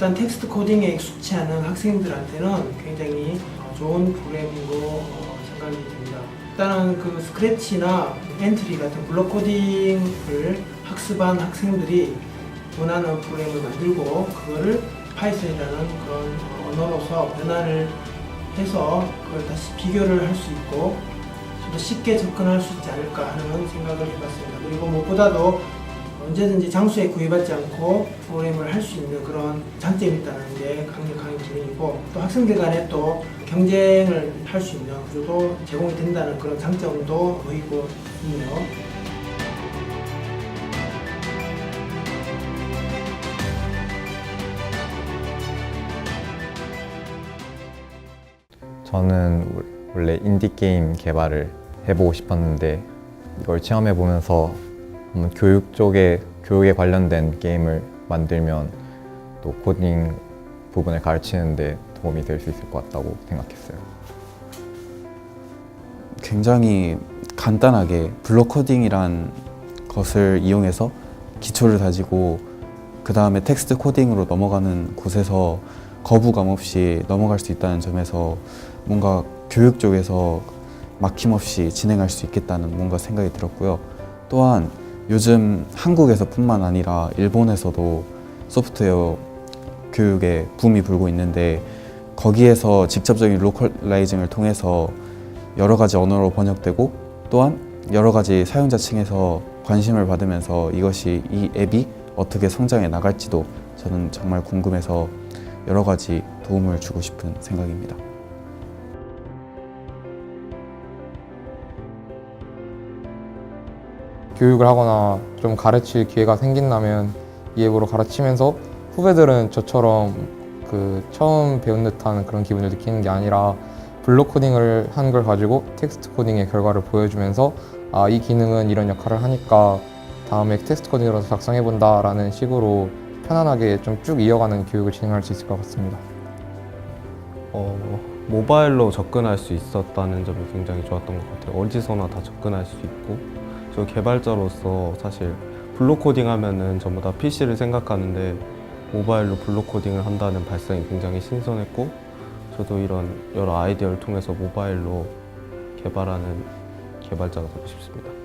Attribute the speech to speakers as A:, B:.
A: 일단 텍스트 코딩에 익숙치 않은 학생들한테는 굉장히 어, 좋은 프로그래밍으로 어, 생각이 듭니다. 일단은 그 스크래치나 엔트리 같은 블록 코딩을 학습한 학생들이 원하는 프로그램을 만들고 그거를 파이썬이라는 그런 어, 언어로서 변환을 해서 그걸 다시 비교를 할 수 있고 좀 더 쉽게 접근할 수 있지 않을까 하는 생각을 해봤습니다. 그리고 무엇보다도 언제든지 장소에 구애받지 않고 프로그램을 할 수 있는 그런 장점이 있다는 게 강력한 기능이고 또 학생들 간에 또 경쟁을 할 수 있는 구조도 제공이 된다는 그런 장점도 보이고 있네요.
B: 저는 원래 인디 게임 개발을 해보고 싶었는데 이걸 체험해 보면서 한번 교육 쪽에 교육에 관련된 게임을 만들면 또 코딩 부분을 가르치는데 도움이 될 수 있을 것 같다고 생각했어요.
C: 굉장히 간단하게 블록 코딩이란 것을 이용해서 기초를 다지고 그 다음에 텍스트 코딩으로 넘어가는 곳에서 거부감 없이 넘어갈 수 있다는 점에서 뭔가 교육 쪽에서 막힘없이 진행할 수 있겠다는 뭔가 생각이 들었고요. 또한 요즘 한국에서뿐만 아니라 일본에서도 소프트웨어 교육에 붐이 불고 있는데 거기에서 직접적인 로컬라이징을 통해서 여러 가지 언어로 번역되고 또한 여러 가지 사용자 층에서 관심을 받으면서 이것이 이 앱이 어떻게 성장해 나갈지도 저는 정말 궁금해서 여러 가지 도움을 주고 싶은 생각입니다.
D: 교육을 하거나 좀 가르칠 기회가 생긴다면 이 앱으로 가르치면서 후배들은 저처럼 그 처음 배운 듯한 그런 기분을 느끼는 게 아니라 블록 코딩을 한 걸 가지고 텍스트 코딩의 결과를 보여주면서 아 이 기능은 이런 역할을 하니까 다음에 텍스트 코딩으로 작성해 본다라는 식으로 편안하게 좀 쭉 이어가는 교육을 진행할 수 있을 것 같습니다.
E: 어, 모바일로 접근할 수 있었다는 점이 굉장히 좋았던 것 같아요. 어디서나 다 접근할 수 있고 저 개발자로서 사실 블록 코딩 하면은 전부 다 PC를 생각하는데 모바일로 블록 코딩을 한다는 발상이 굉장히 신선했고 저도 이런 여러 아이디어를 통해서 모바일로 개발하는 개발자가 되고 싶습니다.